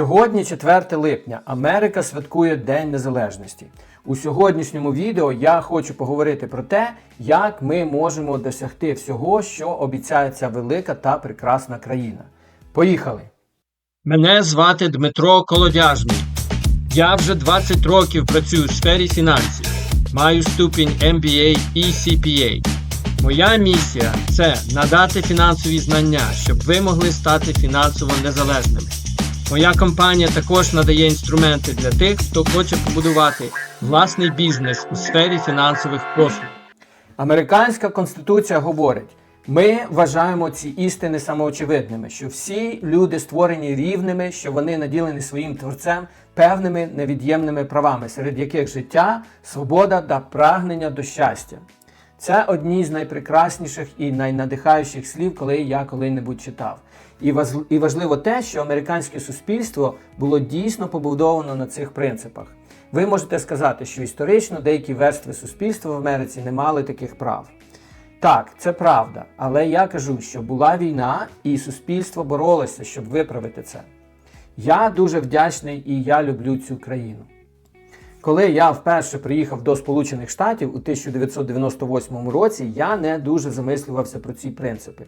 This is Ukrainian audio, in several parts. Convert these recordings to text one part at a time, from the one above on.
Сьогодні 4 липня. Америка святкує День Незалежності. У сьогоднішньому відео я хочу поговорити про те, як ми можемо досягти всього, що обіцяє ця велика та прекрасна країна. Поїхали! Мене звати Дмитро Колодяжний. Я вже 20 років працюю в сфері фінансів. Маю ступінь MBA і CPA. Моя місія це надати фінансові знання, щоб ви могли стати фінансово незалежними. Моя компанія також надає інструменти для тих, хто хоче побудувати власний бізнес у сфері фінансових послуг. Американська конституція говорить: ми вважаємо ці істини самоочевидними, що всі люди створені рівними, що вони наділені своїм творцем певними невід'ємними правами, серед яких життя, свобода та прагнення до щастя. Це одні з найпрекрасніших і найнадихаючих слів, коли я коли-небудь читав. І важливо те, що американське суспільство було дійсно побудовано на цих принципах. Ви можете сказати, що історично деякі верстви суспільства в Америці не мали таких прав. Так, це правда, але я кажу, що була війна, і суспільство боролося, щоб виправити це. Я дуже вдячний і я люблю цю країну. Коли я вперше приїхав до Сполучених Штатів у 1998 році, я не дуже замислювався про ці принципи.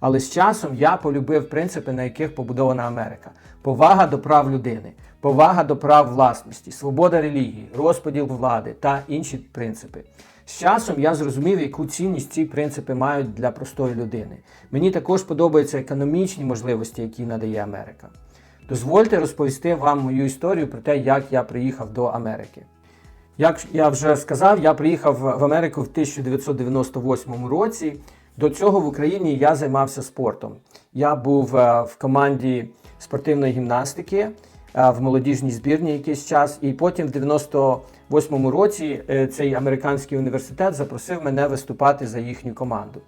Але з часом я полюбив принципи, на яких побудована Америка: повага до прав людини, повага до прав власності, свобода релігії, розподіл влади та інші принципи. З часом я зрозумів, яку цінність ці принципи мають для простої людини. Мені також подобаються економічні можливості, які надає Америка. Дозвольте розповісти вам мою історію про те, як я приїхав до Америки. Як я вже сказав, я приїхав в Америку в 1998 році. До цього в Україні я займався спортом. Я був е, в команді спортивної гімнастики е, в молодіжній збірні якийсь час, і потім в 98 році е, цей американський університет запросив мене виступати за їхню команду.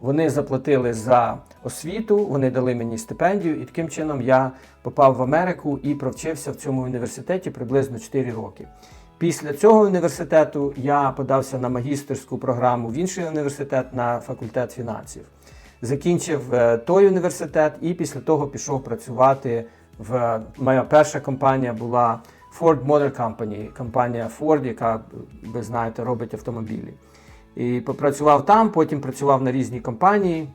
Вони заплатили за освіту, вони дали мені стипендію, і таким чином я попав в Америку і провчився в цьому університеті приблизно 4 роки. Після цього університету я подався на магістерську програму в інший університет на факультет фінансів. Закінчив е, той університет і після того пішов працювати в моя перша компанія була Ford Motor Company, компанія Ford, яка ви знаєте, робить автомобілі. І попрацював там, потім працював на різні компанії,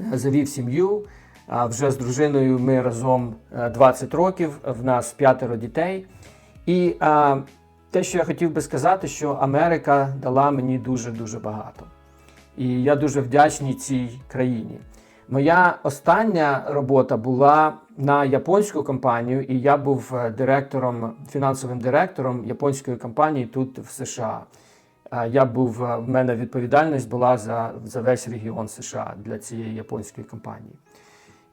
е, завів сім'ю. Вже з дружиною ми разом е, 20 років, в нас п'ятеро дітей. І а, те, що я хотів би сказати, що Америка дала мені дуже-дуже багато. І я дуже вдячний цій країні. Моя остання робота була на японську компанію, і я був е, директором, фінансовим директором японської компанії тут в США. Я був, е, в мене відповідальність була за, за весь регіон США для цієї японської компанії.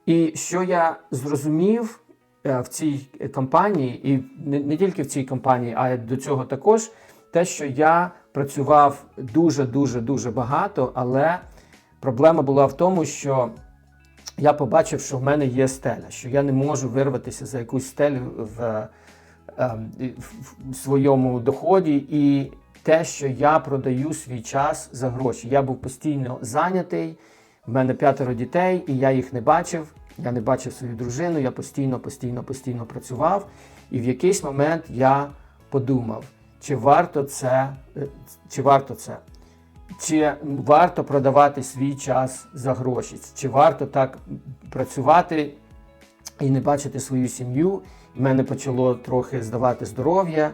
І що я зрозумів е, в цій компанії, і не, не тільки в цій компанії, а й до цього також, те, що я працював дуже, дуже, дуже багато, але проблема була в тому, що я побачив, що в мене є стеля, що я не можу вирватися за якусь стелю в, ем, в- в своєму доході, і те, що я продаю свій час за гроші. Я був постійно зайнятий, в мене п'ятеро дітей, і я їх не бачив. Я не бачив свою дружину, я постійно, постійно, постійно працював. І в якийсь момент я подумав, чи варто це, е, чи варто це. Чи варто продавати свій час за гроші? Чи варто так працювати і не бачити свою сім'ю? В мене почало трохи здавати здоров'я.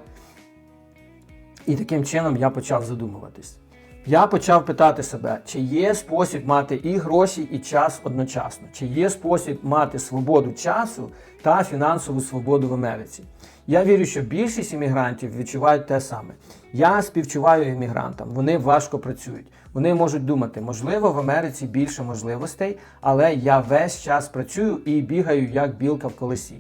І таким чином я почав задумуватись. Я почав питати себе, чи є спосіб мати і гроші, і час одночасно, чи є спосіб мати свободу часу та фінансову свободу в Америці. Я вірю, що більшість іммігрантів відчувають те саме. Я співчуваю іммігрантам, вони важко працюють. Вони можуть думати, можливо, в Америці більше можливостей, але я весь час працюю і бігаю як білка в колесі.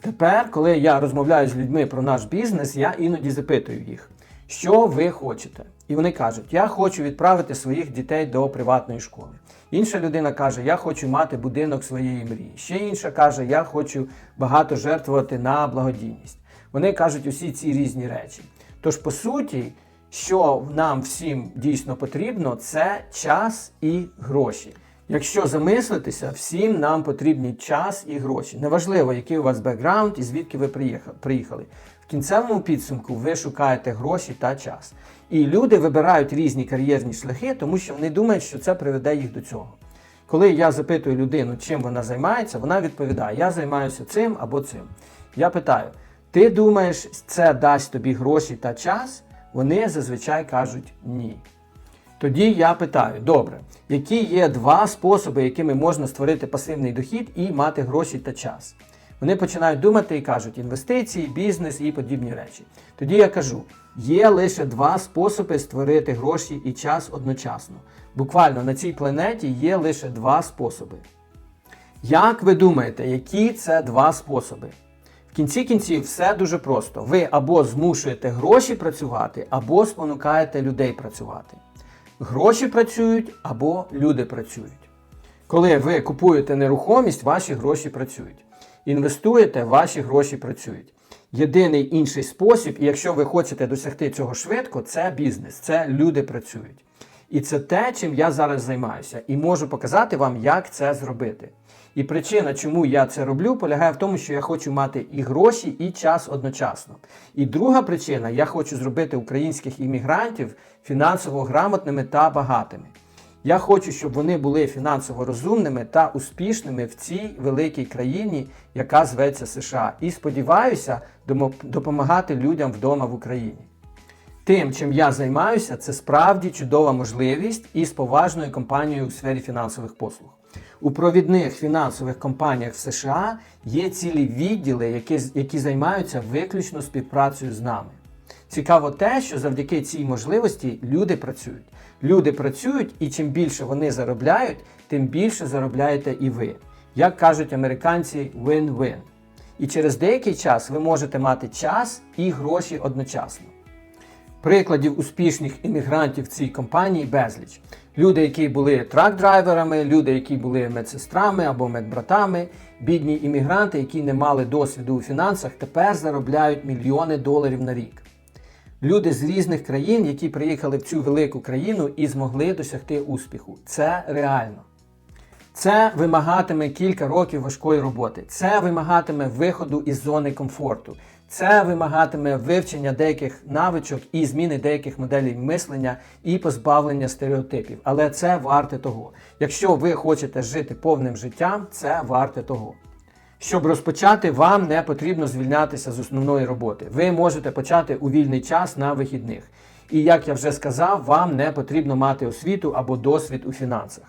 Тепер, коли я розмовляю з людьми про наш бізнес, я іноді запитую їх, що ви хочете. І вони кажуть, я хочу відправити своїх дітей до приватної школи. Інша людина каже, я хочу мати будинок своєї мрії. Ще інша каже, я хочу багато жертвувати на благодійність. Вони кажуть усі ці різні речі. Тож, по суті, що нам всім дійсно потрібно, це час і гроші. Якщо замислитися, всім нам потрібні час і гроші. Неважливо, який у вас бекграунд і звідки ви приїха- приїхали. В кінцевому підсумку ви шукаєте гроші та час. І люди вибирають різні кар'єрні шляхи, тому що вони думають, що це приведе їх до цього. Коли я запитую людину, чим вона займається, вона відповідає: Я займаюся цим або цим. Я питаю: ти думаєш, це дасть тобі гроші та час? Вони зазвичай кажуть ні. Тоді я питаю: добре, які є два способи, якими можна створити пасивний дохід і мати гроші та час? Вони починають думати і кажуть інвестиції, бізнес і подібні речі. Тоді я кажу: є лише два способи створити гроші і час одночасно. Буквально на цій планеті є лише два способи. Як ви думаєте, які це два способи? В кінці кінців все дуже просто. Ви або змушуєте гроші працювати, або спонукаєте людей працювати. Гроші працюють або люди працюють. Коли ви купуєте нерухомість, ваші гроші працюють. Інвестуєте, ваші гроші працюють. Єдиний інший спосіб, і якщо ви хочете досягти цього швидко, це бізнес, це люди працюють. І це те, чим я зараз займаюся, і можу показати вам, як це зробити. І причина, чому я це роблю, полягає в тому, що я хочу мати і гроші, і час одночасно. І друга причина, я хочу зробити українських іммігрантів фінансово грамотними та багатими. Я хочу, щоб вони були фінансово розумними та успішними в цій великій країні, яка зветься США. І сподіваюся допомагати людям вдома в Україні. Тим, чим я займаюся, це справді чудова можливість із поважною компанією у сфері фінансових послуг. У провідних фінансових компаніях в США є цілі відділи, які, які займаються виключно співпрацею з нами. Цікаво те, що завдяки цій можливості люди працюють. Люди працюють, і чим більше вони заробляють, тим більше заробляєте і ви. Як кажуть американці, win-win. І через деякий час ви можете мати час і гроші одночасно. Прикладів успішних іммігрантів в цій компанії безліч. Люди, які були трак-драйверами, люди, які були медсестрами або медбратами, бідні іммігранти, які не мали досвіду у фінансах, тепер заробляють мільйони доларів на рік. Люди з різних країн, які приїхали в цю велику країну і змогли досягти успіху. Це реально. Це вимагатиме кілька років важкої роботи. Це вимагатиме виходу із зони комфорту. Це вимагатиме вивчення деяких навичок і зміни деяких моделей мислення і позбавлення стереотипів. Але це варте того. Якщо ви хочете жити повним життям, це варте того. Щоб розпочати, вам не потрібно звільнятися з основної роботи. Ви можете почати у вільний час на вихідних. І як я вже сказав, вам не потрібно мати освіту або досвід у фінансах.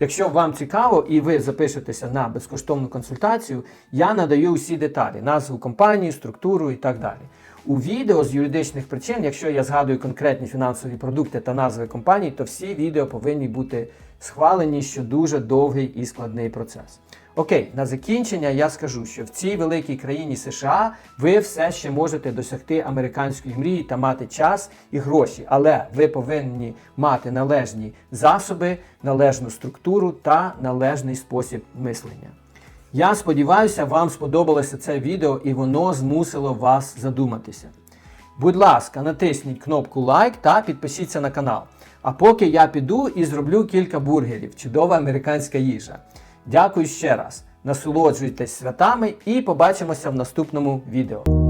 Якщо вам цікаво і ви запишетеся на безкоштовну консультацію, я надаю усі деталі, назву компанії, структуру і так далі. У відео з юридичних причин, якщо я згадую конкретні фінансові продукти та назви компаній, то всі відео повинні бути схвалені, що дуже довгий і складний процес. Окей, на закінчення я скажу, що в цій великій країні США ви все ще можете досягти американської мрії та мати час і гроші, але ви повинні мати належні засоби, належну структуру та належний спосіб мислення. Я сподіваюся, вам сподобалося це відео і воно змусило вас задуматися. Будь ласка, натисніть кнопку лайк та підпишіться на канал. А поки я піду і зроблю кілька бургерів, чудова американська їжа. Дякую ще раз. Насолоджуйтесь святами і побачимося в наступному відео.